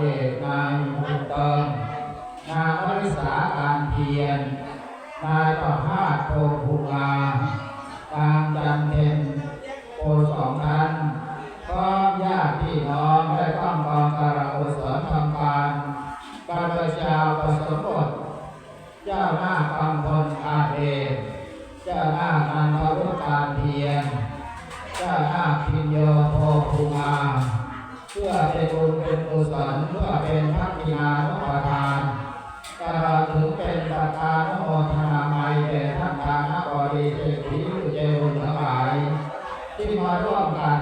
เจตนายุตงนางวริสาการเพียนนายประภาสโพภูลาตางจันเทนโพสองนันพร้อมญาติพี่น้องได้ต้องกองกระอุสนทำการบรรพชาประสมบทเจ้าหน้าคำพลอาเดเจ้าหน้านันทรุตการเพียนเจ้าหน้าพิญโยโพภูมา เพื่อเป็นบุญเป็นกุศลเพื่อเป็นพัฒนานุปทานตลอถึงเป็นปัตตานุโมทนาไมแด่ท่านทานบดีเศรษฐีผู้ใจบุญทั้งหลายที่มาร่วมกัน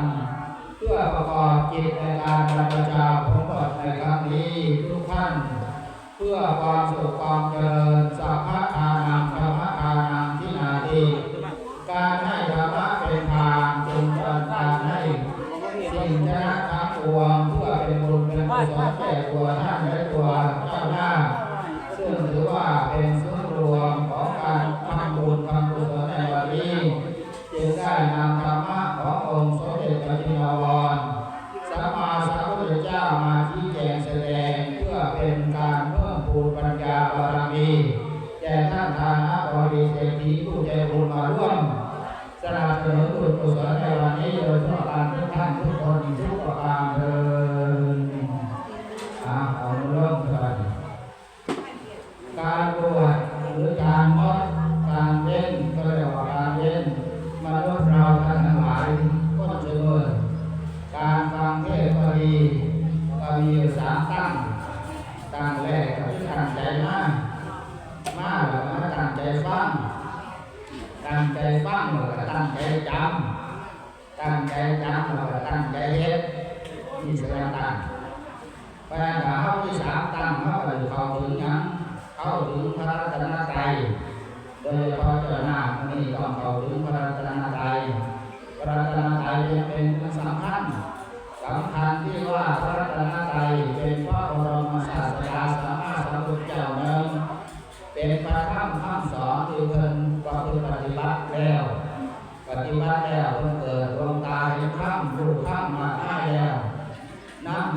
เพื่อประกอบกิจในการประจาผลบทในครั้งนี้ทุกท่าน เพื่อความสุขความเจริญสภาพ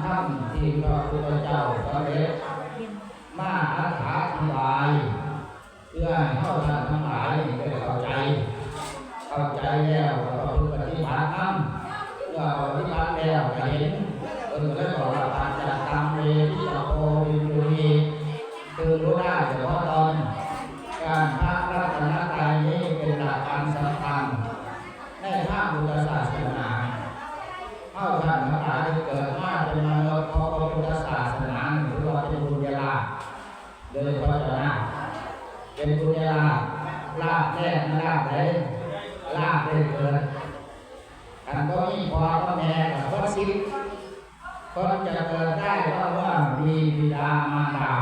ธรรมที่พระพุทธเจ้าสำเร็จมาอาถาทั้งหลาย เพื่อให้เข้าท่านทั้งหลายได้เข้าใจ เข้าใจแล้วก็พึงปฏิบัติธรรมเมื่อปฏิบัติแล้วจะเห็นเออแล้วก็ว่าการจะตามเวที่ตโพวินดูนีคือรู้ได้เฉพาะตอน การพระรัตนตรัยนี้เป็นหลักการสำคัญในพระพุทธศาสนา ข้าทางทั้ายเกิดมาเป็นมนุษย์เพราะพระพุทธศาสนาถือว่าเป็นบุญยาลาโดยพระเจ้านะเป็นบุญยาลาลาบแรกลาบไหนลาบได้เกิดกันก็มีพอก็แม่กับพระสิทธิ์ก็จะเกิดได้เพราะว่ามีบิดามารดา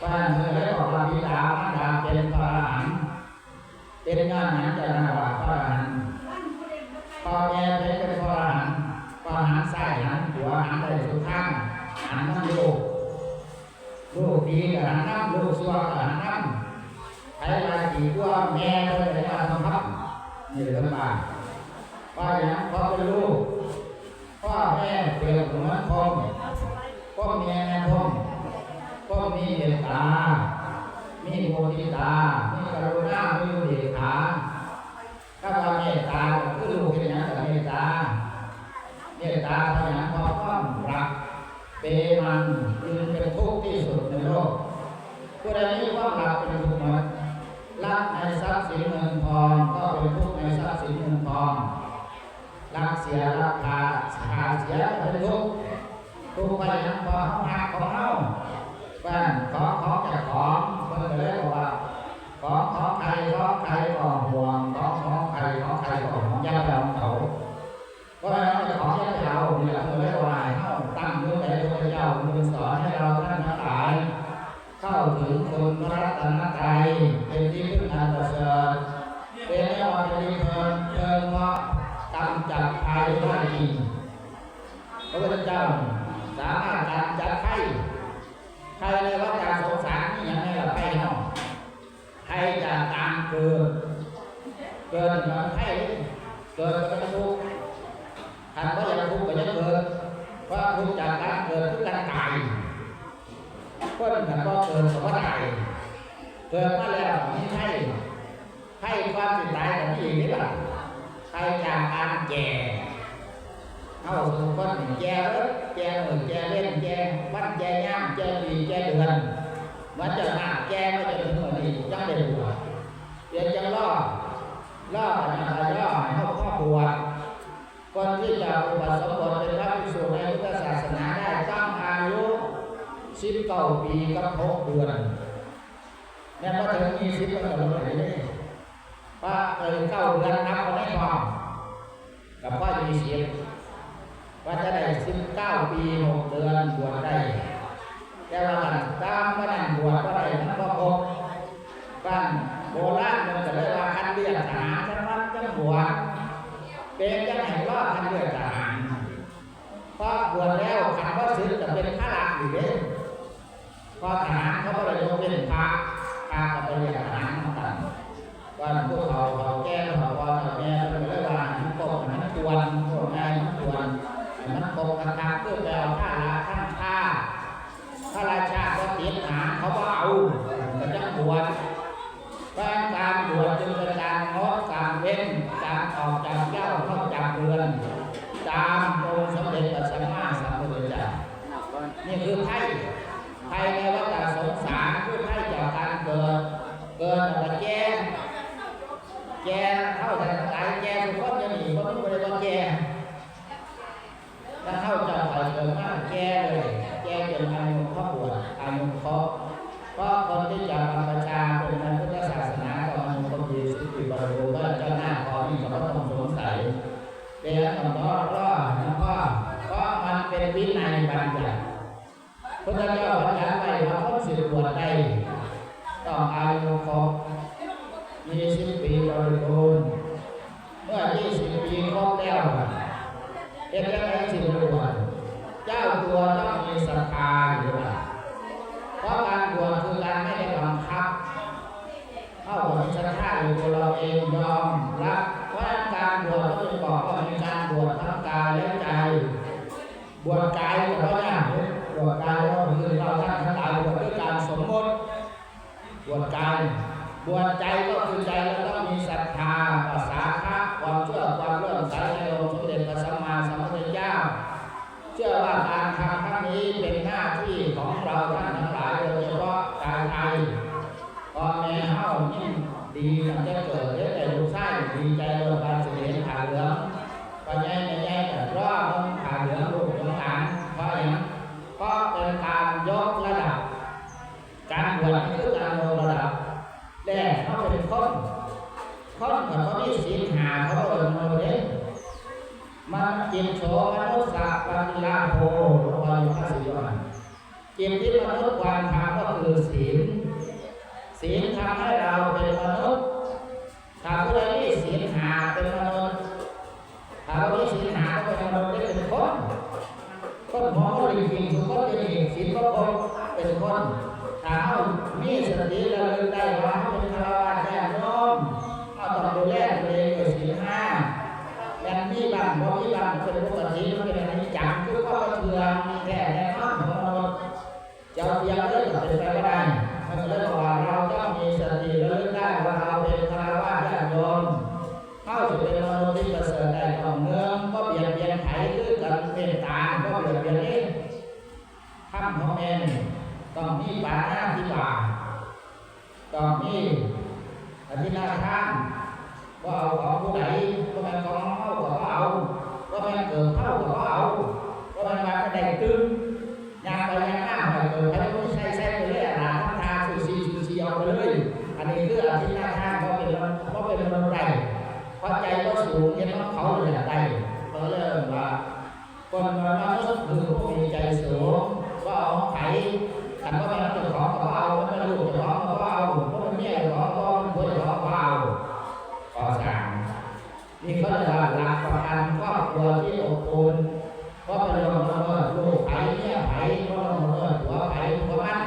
ป้าเมื่อได้บอกว่าบิดามารดาเป็นพระอรหันต์เป็นงานนั้นจะนว่าพระอรหันต์พอแม่เป็น หันหันได้ทุกข้างหันนั่งลูกลูกดีกับหันน้ำโลูกซัวกับหันน้ำใครมาจีบว่าแม่เลยแต่มาทำพับนี่ลำบากพ่อย่างพ่อเป็นลูกพ่อแม่เปรียบเหมือนพ่อพ่อแม่พ่อพ่อมีเมตตามีโมทิตามีกรุณามีอุเบกขาถ้าว่าเมตตาคือลูกเป็นอย่างกับเมตตา เมตตาพรายางพ่อความรักเปมันยืนเป็นทุกข์ที่สุดในโลกผู้ใดมีความรักเป็นทุกข์หมดรักในทรัพย์สินเงินทองก็เป็นทุกข์ในทรัพย์สินเงินทองรักเสียราคาขาดเสียเป็นทุกข์ทุกข์ไปยังพอเขาหักของเขาแฟนขอของจากของเพิ่นเลยบอกว่าขอขอใครขอใครก็ห่วงขอขอใครขอใครก็ห่วงยาไปเอาเขาเพราะ พระเจ้ามีสอนให้เราท่านทั้งหลาย เข้าถึงคุณพระรัตนตรัยเป็นที่พึ่งอันประเสริฐเป็นยอดดีเพลินเพลินเพราะกำจัดภัยได้ดีพระพุทธเจ้าสามารถกำจัดไข้ใครในวัฏจักรสงสารนี่ยังไงล่ะไข้เนาะใครจะตามเกิดเกิดมือนไข้เกิดเป็นทุกข์ท่านก็ยังทุกข์ก็ยังเกิดเพราะทุกข์จากการเกิดทุก การตายคนท่านก็เกิดก็ตายเกิดมาแล้วมีให้ให้ความสิตายกับที่นี่ล่ะให้จากการแก่เอาสุขคนแก่รถแก่หมื่นแก่เล่นแก่วันแก่ย่างแก่ปีแก่เดือนมันจะหน้าแก่ก็จะถึงวันนี้จังได้บวชเดี๋ยวจะล่อล่อปัญญาล่อให้เขาครอบครัวคนที่จะอุปสมบทเป็นพระภิกษุในพุทธศาสนาได้ต้องอายุ สิบเก้าปีกับหกเดือนแม้พอถึงยี่สิบก็จะลดไปเลยว่าเออเก้าเดือนนับคนได้ทอกับพ่อยี่สิบว่าจะได้สิบเก้าปีหกเดือนบวชได้ แต่ว่าตามก็นั่งบวชก็ได้มันก็ครบบ้านโบราณมันจะเรียกว่าคันเรียกทหารจังหวัดจังบวชเป็นยังไงว่าคันเลือกทหารพอบวชแล้วขันว่าซื้อจะเป็นข้าราชอยู่เด้ พอทหารเขาก็เลยยกเป็นพระพระก็ไปเรียกทหารเหมือนกันว่าพวกเขาเขาแก้เขาว่าเขาแม่เป็นเรื่องว่ามันตกมันควรพวกนายมันควรมันตกกันทางเพื่อไปเอาข้าราชท่านข้าพระราชาก็ติดหารเขาก็เอาก็จะบวชเพราการบวชจึงเป็นการงดการเว้นการออกจากเจ้านอกจากเรือนตามองค์สมเด็จพระสัมมาสัมพุทธเจ้านี่คือไพ่ ไพ่ในวัฏสงสารคือไพ่จากการเกิด เกิดมาแก่แก่เข้าแต่ตายแก่ทุกคนจะหนีคนทุกคนจะแก่ถ้าเข้าเจ้าไปเกิดมากแก่เลยแก่จนอายุครอบบวชอายุครบ เพราะคนที่จะมาประชาเป็นนักพุทธศาสนาก็มันคนดีสุติบริบูรณ์ว่าเจ้าหน้าพอนี่ก็ต้องสงสัยเป็นอย่างน้อยก็นะพ่อเพราะมันเป็นวินัยบัญญัติ พระเจ้าบัญญัติไว้ว่าคนสิบวชได้ต้องอายุครบยี่สิบปีบริบูรณ์เมื่อยี่สิบปีครบแล้วเอ็กซ์ไอสิบบวชเจ้าตัวต้องมีศรัทธาอยู่แล้วเพราะการบวชคือการไม่ได้บังคับเข้ากับชาอยู่ตัวเราเองยอมรับเพราะการบวชก็จะบอกว่ามีการบวชทั้งกายและใจบวชกายก็เพราะอย่างบวชกายก็คือเราท่านทั้งหลายบวชด้วยการสมมติบวชกายบวชใจก็คือใจเราต้องมีศรัทธาภาษาคะความเชื่อความเลื่อมใสในองค์สมเด็จพระสัมมาสัมพุทธเจ้า เชื่อว่าการทำครั้งนี้เป็นหน้าที่ของเราท่านทั้งหลายโดยเฉพาะชาวไทยพอแม่เฮายิ่งดีมันจะเกิดได้แต่ลูกชายดีใจเรื่องการเสด็จผ่าเหลืองปัญญาในใจแต่รอดต้องผ่าเหลืองลูกหลานเพราะอย่างเพราะเป็ นี่คือการยกระดับแรกเขาเป็นคนคนกับเขามีศีลหาเขาเอิญมาเลมันจิตโสมนุสสะปฏิลาโภรอยพระศิวันจิตที่มนุษย์ความทำก็คือศีลศีลทำให้เราเป็นมนุษย์ถ้าผู้ใดมีศีลหาเป็นมนุษย์ถ้าผู้มีศีลหาก็เป็นมนุษย์ได้เป็นคนคนหมอจริงๆทุกคนจะมีศีลก็คงเป็นคนถ้าเขา ติระลึกได้ว่าเขาเป็นคารวะแก่น้อมเขาต้องดูแลตัวเองด้วยศีลห้าแม่นมีบางบ่มีบางเป็นปกติมันเป็นอนิจจังคือความเถื่อมีแท้แน่นอนของมนุษย์จะเอาเพียงเลยก็เป็นไปไม่ได้มันเลยบอกว่าเราต้องมีสติระลึกได้ว่าเราเป็นคารวะญาติโยมเข้าจะเป็นมนุษย์ที่ประเสริฐได้ต้องเมืองก็เบียดเบียนไผคือกันเมตตาก็เบียดเบียนเองข้ามของแม่นี่ต้องมีปานาธิบาต ต้องมีอธินาทานว่าเอาของผู้ใดว่าแม่นของเขาก็บ่เอาว่าแม่นเกิดเข้าก็บ่เอาว่าแม่นมาก็ได้ตึงยางไปยางหน้าไปเกิดใครก็ใส่ใส่ไปเลยอะทำทางสูสีสูสีเอาไปเลยอันนี้คืออธินาทานเพราะเป็นมันเพราะเป็นมันไรเพราะใจก็สูงเห็นว่าเขาเลยอะได้ก็เริ่มว่าคนมันมาสุดคือผู้มีใจสูงว่าเอาของไผ่ ขันว่าม่นจ้าของก็บ่เอาม่นลูกจ้าของก็บ่เอาเพราะมันแย่เจ้าของก็มันผัวเจ้าของก็เอาข้อสามนี่เขาเรียกว่าหลักประกันครอบครัวที่อบอุ่นเพระเป็นลงละเมิดลูกไผ่เนี่ยไผ่เพราะละเมิดหัวไผ่หัวมัน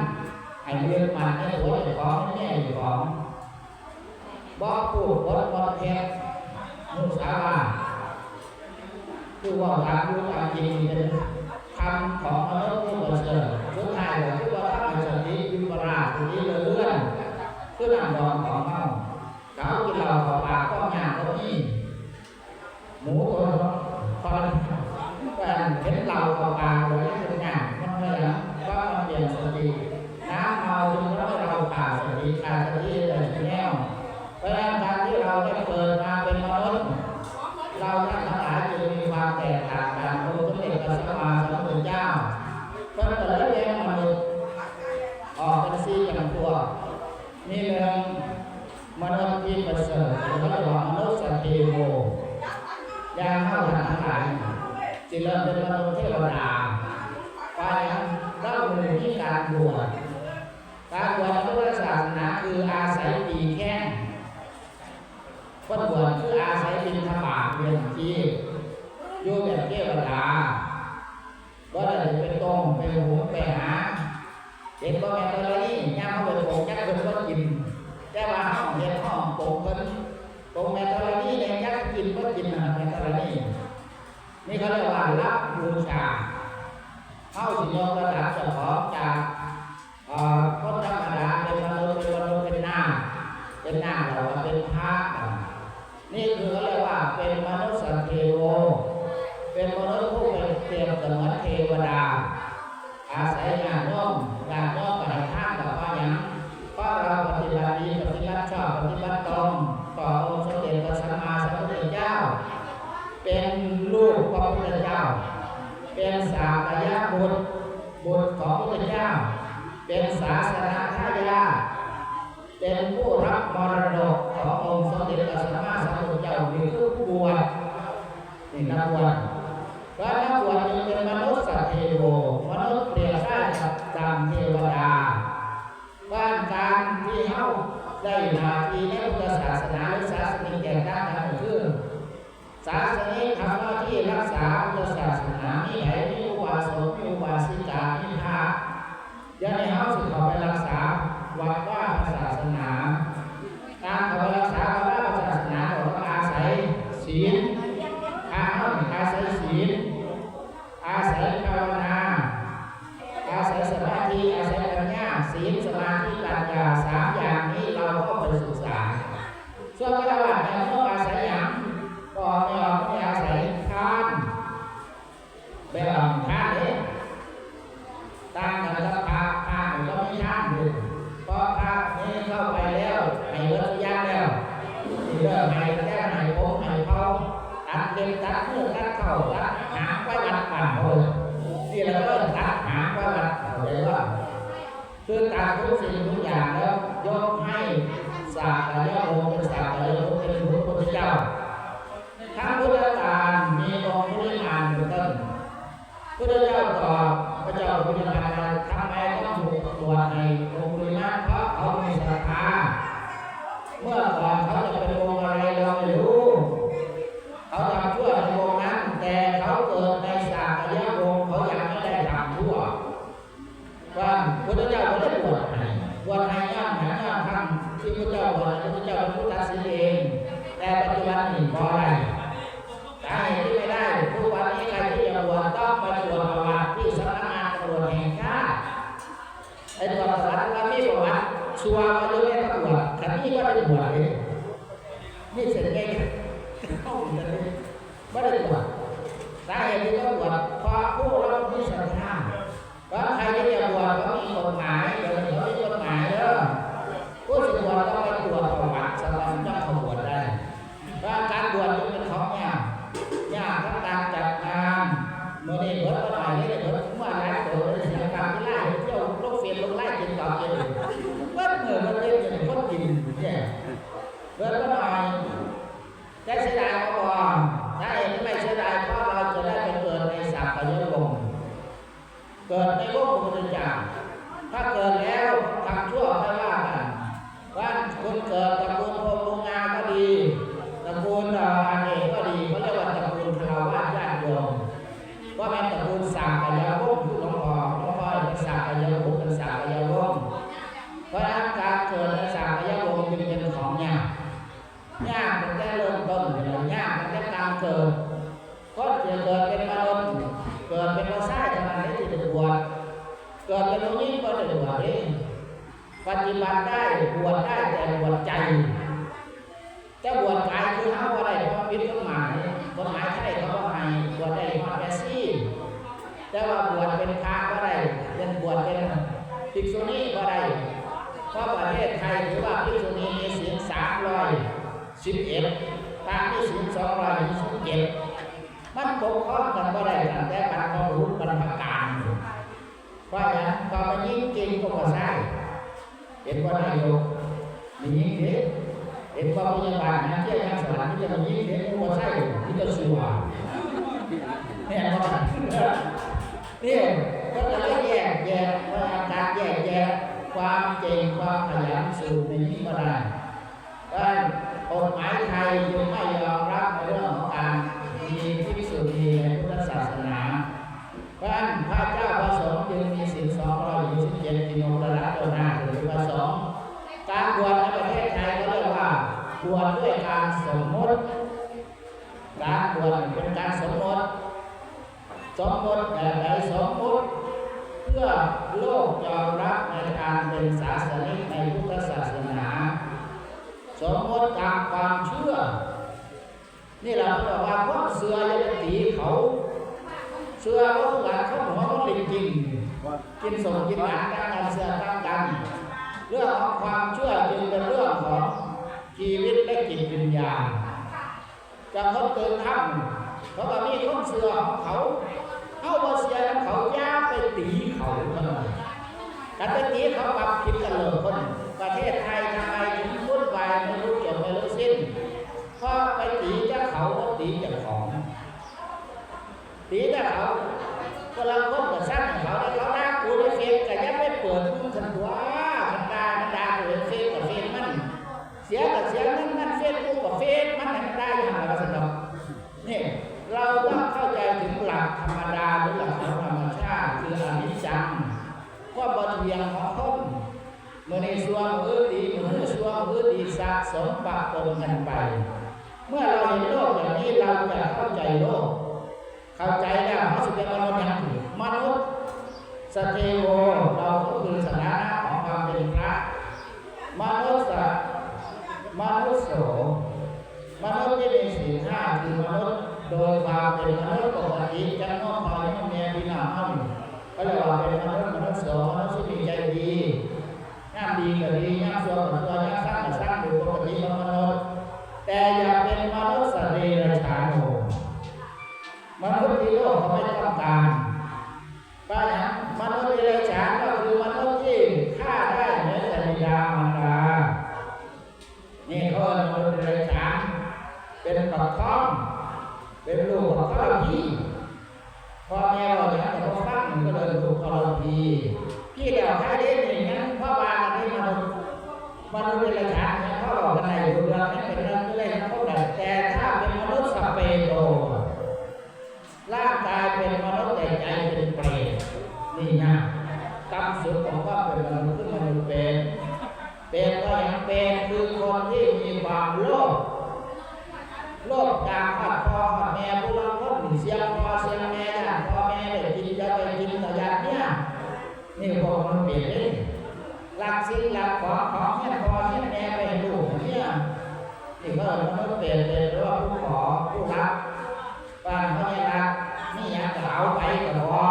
ให้เรียนมันให้หัวจ้าของแม่เจ้าของบ่พูดบ่บ่เท็จมุสาวาคือว่าตามรู้ตามจริงเป็น คำของมนุษย์ที่ประเสริฐสุดท้ายก็คือว่าถ้ามันสติวิปราชนี้เลื่อนคือนั่งนอนของเฮาเขากินเหล้าขอปากก็ยากก็มีหมูตัวตอนแฟนเห็นเหล้าขอปากเลยเป็นยากมันไม่ได้ก็มันเปลี่ยนสติน้ำเมาจนทำให้เราขาดสติขาดสติ ที่ประเสริฐหรือว่ามนุษย์สติโมยาเข้าทางทั้งหลายจิตเราเป็นมนุเทวดาไปเล่าหนึ่งที่การบวชการบวชพุทธศาสนาคืออาศัยปีแข้งคนบวชคืออาศัยบินธบาตเรียนที่อยู่แบบเทวดาว่าจะเป็นตรงเป็นหูไปหาเด็กก็แม่ตะลี่ย่างเขาไปโผล่ยักษ์เป็นก็กินแต่ว่าห้องเรียนห้องโขกงกัน โกงแมตตานีเนี่ยยักษ์กินก็กินนะแมตตานีนี่เขาเรียกว่ารับบูชาเข้าสิโยมระดับเจ้าของจากคนธรรมดาเป็นมนุษย์เป็นมนุษย์เป็นหน้าเป็นหน้าเราเป็นพระนี่คือเขาเรียกว่าเป็นมนุษย์สันเทโวเป็นมนุษย์ผู้เป็นเปรียบเสมือนเทวดาอาศัยงานร่วมงานร่วมกับท่านกับพระยัง เพราะเราปฏิบัติดีปฏิบัติชอบปฏิบัติตรงต่อองค์สมเด็จพระสัมมาสัมพุทธเจ้า เป็นลูกของพระพุทธเจ้า เป็นสากยะบุตรบุตร ของพระเจ้า เป็นศาสนาทายาเป็นผู้รับมรดกขององค์สมเด็จพระสัมมาสัมพุทธเจ้านี่คือผู้บวชนี่นักบวชพระนักบวชเป็นมนุษย์สัตว์เทโวมนุษย์เปรียบได้กับจำเทวดาว่าการที่เขาได้มาที่ในพุทธศาสนาหรือศาสนาแก่ด้านนั้นก็คือ ศาสนิกทำหน้าที่รักษาพุทธศาสนาไม่ไหมีอุบาสกไม่อุบาสิกาไม่พระอย่าให้เขาสุดเขาไปรักษาวัดว่าศาสนาการเขารักษาวัดว่าศาสนาเราต้องอาศัยศีลอาศัยศีลอาศัยภาวนา ระเจ้าพิจารณาทำไมต้องถูกตัวในองค์ด้วนะเพราะเขาไม่ศรัทธาเมื่อก่อนเขาจะเป็นองค์อะไรเราไม่รู้เขาทำชั่วในองค์นั้น แต่เขาเกิดในสากยะวงเขาอยากไม่ได้ทำทั่วว่าพระเจ้าก็ได้ปวดให้บวชให้ย่างหาย่างทำที่พระเจ้าบวชพระเจ้าเป็นผู้ตัดสินเอง แต่ปัจจุบันนี้พอได้ ไอ้ตรวจประวัติว่ามีประวัติชัวร์มาด้วยตำรวจคันนี้ก็ได้บวชเลยนี่เสร็จไงเข้าเลยไม่ได้บวชสาเหตุที่ เกิดก็จะเกิดเป็นมนุษย์เกิดเป็นพระชายเท่านั้ที่จะบวชเกิดเป็นผู้หญิงก็ได้บวชเองปฏิบัติได้บวชได้แต่บวชใจแต่บวชกายคือห้ามอะไรเพราะผิดกฎหมายกฎหมายไทยเขาบอกให้บวชได้มาแปซี่แต่ว่าบวชเป็นพระก็ได้เป็นบวชเป็นภิกษุณีก็ได้เพราะประเทศไทยถือว่าภิกษุณีมีศีลสามร้อยสิบเอ็ด พระมีศีลสองร้อยยี่สิบเจ็ดมันปกครองกันก็ได้ตั้งแต่บรรพบุรุษบรรพการเพราะฉะนั้นพอมันยิ่งจริงก็มาใช่เห็นว่านายกมียิ่งเด็กเห็นว่าพยาบาลนะที่ยังสถานที่จะมียิ่งเด็กก็มาใช่ที่จะชัวร์เนี่ยว่าเนี่ยก็จะเรียกแยกแยกว่าการแยกแยะความเก่งความขยันสู่ในนี้ก็ได้ กฎหมายไทยยังไม่ยอมรับในเรื่องของการมีภิกษุณีในพุทธศาสนาเพราะฉะนั้นพระเจ้าประสงค์จึงมีสินสองร้อยยี่สิบเจ็ดกิโลละละตัวหน้าหรือประสงค์การบวชในประเทศไทยก็เรียกว่าบวชด้วยการสมมติการบวชเป็นการสมมติสมมติแบบไหนสมมติ เพื่อโลกยอมรับในการเป็นศาสนิกในพุทธศาสนา สมมติตามความเชื่อ นี่เราบอกว่าพวกเสือจะไปตีเขาเสือก็คือกาเขาหัวมันเป็นจริงกินสมกินหวานกันกันเสือตั้งกันเรื่องของความเชื่อจึงเป็นเรื่องของชีวิตและจิตวิญญาณจะเขาเตือนถ้ำเขาก็มีคนเสือของเขาเอาบาเสียเขาย่าไปตีเขาเท่านั้นการไปตีเขาปรับผิดกันเลยคนประเทศไทยทำไมถึงายไม่รู้จบไม่รู้สิ้นเพราะไปตีเจ้าเขาก็ตีเจ้าของตีเจ้าเขาก็เราคนก็สร้างเขาแล้วเขาด่ากูในเฟซก็ยังไม่เปิดมึงทันตัวมันดามันด่ากูในเฟซกับเฟซมัน เสียกับเสียนั่นนั่นเฟซกูกับเฟซมันให้มันได้อย่างไรสนุกนี่เราต้องเข้าใจถึงหลักธรรมดาหรือหลักของธรรมชาติคืออนิจจังความบเทียงของคนเมื่อในส่วนมือดีเหมือน ส่วนมือดีสะสมปะปนกันไป เมื่อเราเห็นโลกอย่างนี้เราจะเข้าใจโลก เข้าใจแล้วเขาสุดเป็นมนุษย์อย่างมนุษย์สเทโวเราก็คือสถานะของความเป็นพระมนุษย์มนุษย์โสมนุษย์ที่มีสี่ห้าคือมนุษย์โดยความเป็นมนุษย์ปกติจะน้อมพายน้อมเมียดีหนาห้องก็เรียกว่าเป็นมนุษย์มนุษย์สองมนุษย์ที่มีใจดี งามดีก็ดีงามสัวก็สัวงามสร้างก็สร้างโดยปกติของมนุษย์แต่อย่าเป็นมนุษย์สเดรัจฉานโหมนุษย์ที่โลกเขาไม่ต้องการป้าอย่างมนุษย์เดรัจฉานก็คือมนุษย์ที่ฆ่าได้เหมือนแต่บิดามารดานี่เขาเรียกมนุษย์เดรัจฉานเป็นปักท้องเป็นลูกของพระพี่พ่อแม่เราเนี่ยแต่พอฟังก็เลยลูกพระพี่พี่เดียวให้ได้อย่นั้นพ่อบางอันนี้มนุษย์ มนุษย์เป็นระดับเนี่ยพ่อบอกกันไหนอยู่เรื่องนี้เป็นเรื่องเล่นเขาแต่แต่ถ้าเป็นมนุษย์สเปโตร่างกายเป็นมนุษย์แต่ใจเป็นเปรตนี่นะต่ำสุดก็ ของว่าเป็นมนุษย์ขึ้นมนุษย์เป็น เป็นก็ยังเป็นคือคนที่มีความโลภโลภจากพ่อพ่อแม่ผู้รับคนเสียงพ่อเสียงแม่ญาติพ่อแม่ได้กินจะไปกินต่อญาติเนี่ยนี่พวกมันเปลี่ยนเลยรักสิ่งรักของของแม่พ่อแม่แม่ไปลูกเนี่ย นี่ก็มันก็เปลี่ยนเป็นเพราะว่าผู้ขอผู้รับบ้านเขาไม่รักนี่อยากจะเอาไปก็บอ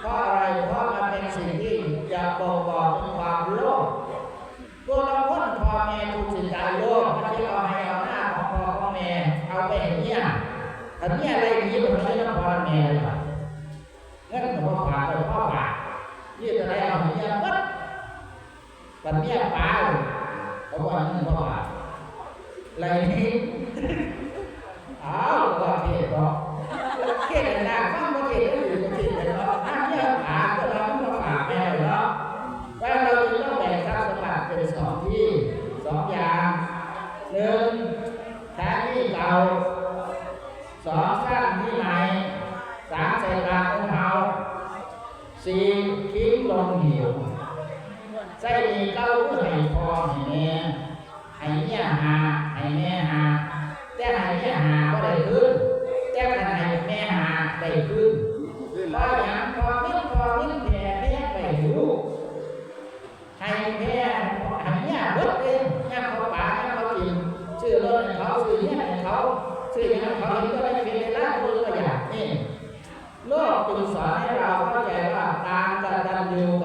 เพราะอะไรเพราะมันเป็นสิ่งที่จะบ่งบอกถึงความโลภตัวเราคนพ่อแม่ถูกสินใจโลภมันจะเอาให้เอาหน้าของพ่อของแม่เอาไปเห็นเนี่ยอันนี้อะไรนี้มันไม่ใช่พ่อแม่เลยป่ะเงินของพ่อฝากไปพ่อฝากยี่อะไรเอาเมียวัดปันเมียปลาเขาบอกเงินพ่อฝาก ไรนี้อ้าวว่าเทศเนาะเก่งนะฟังมาเก่งก็อยู่กับเก่งเลยเนาะถ้าเนี่ยหาก็เราไม่มาฝาแม่เนาะว่าเราจะต้องแบ่งทรัพย์สมบัติเป็นสองที่สองอย่างหนึ่งแทนที่เก่าสองสร้างที่ใหม่สามใส่บาตรของเราสี่ทิ้งลงหิวใส่ดีเก้าก็ให้พอให้ แม่ให้เนี่ยหาให้แม่หา แต่ให้เนี่ยหาก็ได้ขึ้น แต่ขณะแม่หาได้ขึ้นเพราอย่างพอเงินพอเงินแผ่แม่ไปลูกให้แม่ให้เนี่ยเบิดเองเนี่ยเขาป่าเนี่ยเขากินซื้อรถให้เขาซื้อเนี่ยเขาซื้ออย่างนั้นเขาเห็นก็ได้ฟรีในร้านมือก็อยากนี่โลกจึงสอนให้เราเข้าใจว่าการกตัญญู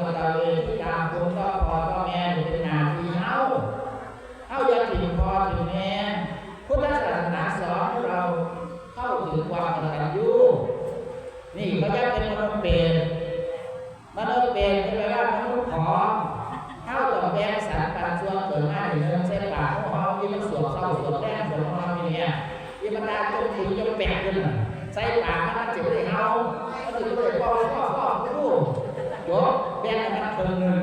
ที่มันได้จนถึงจะแปะขึ้นใส่ปากมันจะได้เฮามันถึงจะได้ป้อนข้อข้อคู่จบแบ่งมันครึ่งหนึ่ง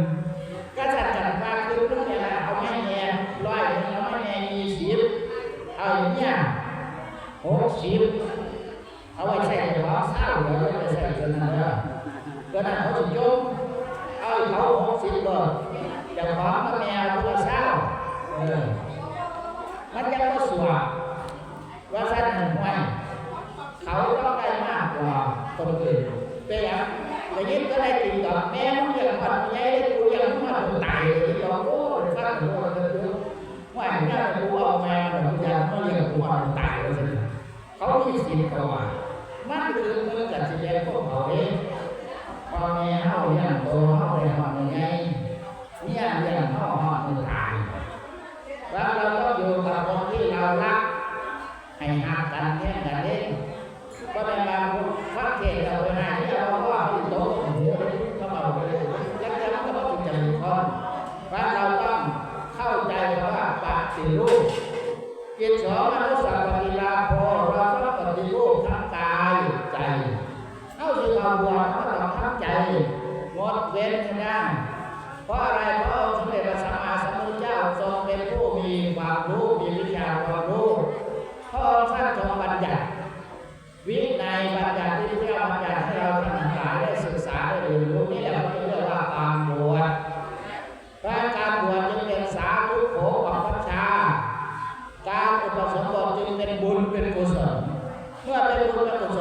ก็จัดจัดมาคือเรื่องเนี่ยเอาไม่แน่ร้อยหนึ่งเอาไม่แน่ยี่สิบเอาอย่างเนี้ยหกสิบเอาไว้ใส่ในหัวเศร้าเดี๋ยวไปใส่จนนั้นเด้อก็นั่นเขาจะยกเอาเขาหกสิบก่อนจะขอมาแมวตัวเศร้าเออมันจะก็สวด ว่าสั้นหนึ่งวันเขาต้องได้มากกว่าคนอื่นเป็นอย่างแต่ยิ่งก็ได้กินกับแม่มึงอย่างคนใหญ่ได้กูย่างมาถึงตายเลยยอมโอ้ยฟังโอ้ยเยอะว่าอย่างนี้กูเอาแม่แบบอย่างมึงอย่างกูมันตายเลยเขามีสิทธิ์กว่ามันคือเมื่อกับสิเลี้ยงพวกเขาเองพอแม่เฮาเลี้ยงโตเฮาได้หอดยังไงเนี่ยเลี้ยงเฮาห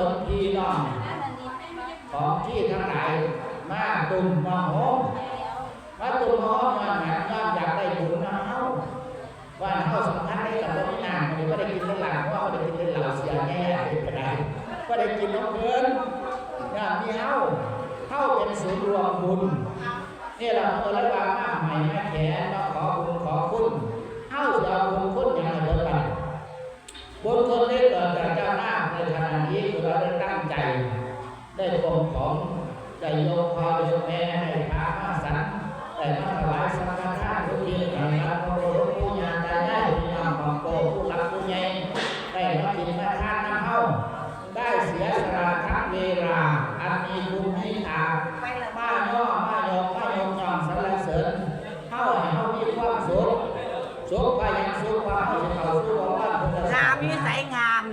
นพี่น้องของที่ทั้งหลายมาตุ่มมาหอมมาตุ่มหอมมาหนักย่อมอยากได้บุญนะเฮาว่าเฮาสำคัญได้กับบ่มีน้ำมันก็ได้กินเป็นหลังเพราะว่าได้กินเหล่าเสียแง่ก็นได้ก็ได้กินน้ำเงินย่ามีเฮาเฮาเป็นศูนย์รวมบุญนี่แหละเมื่อระบามาใหม่มาแขนมาขอบุญขอคุณเอ้าจะเอาบุญคุณอย่างไรเบิดไปบุญคุณได้เกิดจากเจ้าหน้าในขณะนี้ เราได้ตั้งใจ ได้ปมของได้โยกพอโยกแม่ให้พระมาสันแต่มาถวายสังฆทานทุกทีนะครับพระโลกผู้ญาตายายพี่น้องของโตผู้รักผู้ใหญ่ได้มากินมาทานน้ำเฮาได้เสียสละทั้งเวลาอันมีคุณให้ทานมาย่อมาโยกมาโยกย่องสรรเสริญเฮาให้เฮามีความสุข สุขไปยังสุขว่าเขาจะเข้าสู่ว่าพุทธศ งาม ส มี นา สายงาม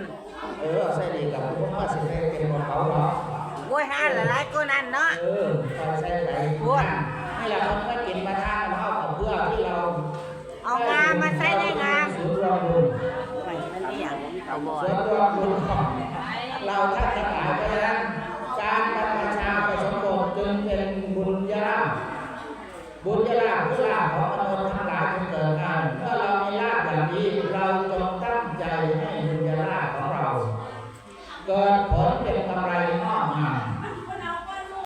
เออใส่ดีกับผมว่าสิได้เป็นของเขาเนาะ โว้ยห้าหลายๆก็นั่นเนาะ เออใส่ใส่ไปให้เรา บอย ส่วนตัวคุณของเราท่านทั้งหลายเพราะฉะนั้นการบรรพชาประสมบทจึงเป็นบุญยราบุญยราภคือลาภของมนุษย์ทั้งหลายที่เกิดมาเมื่อเรามีลาภอย่างนี้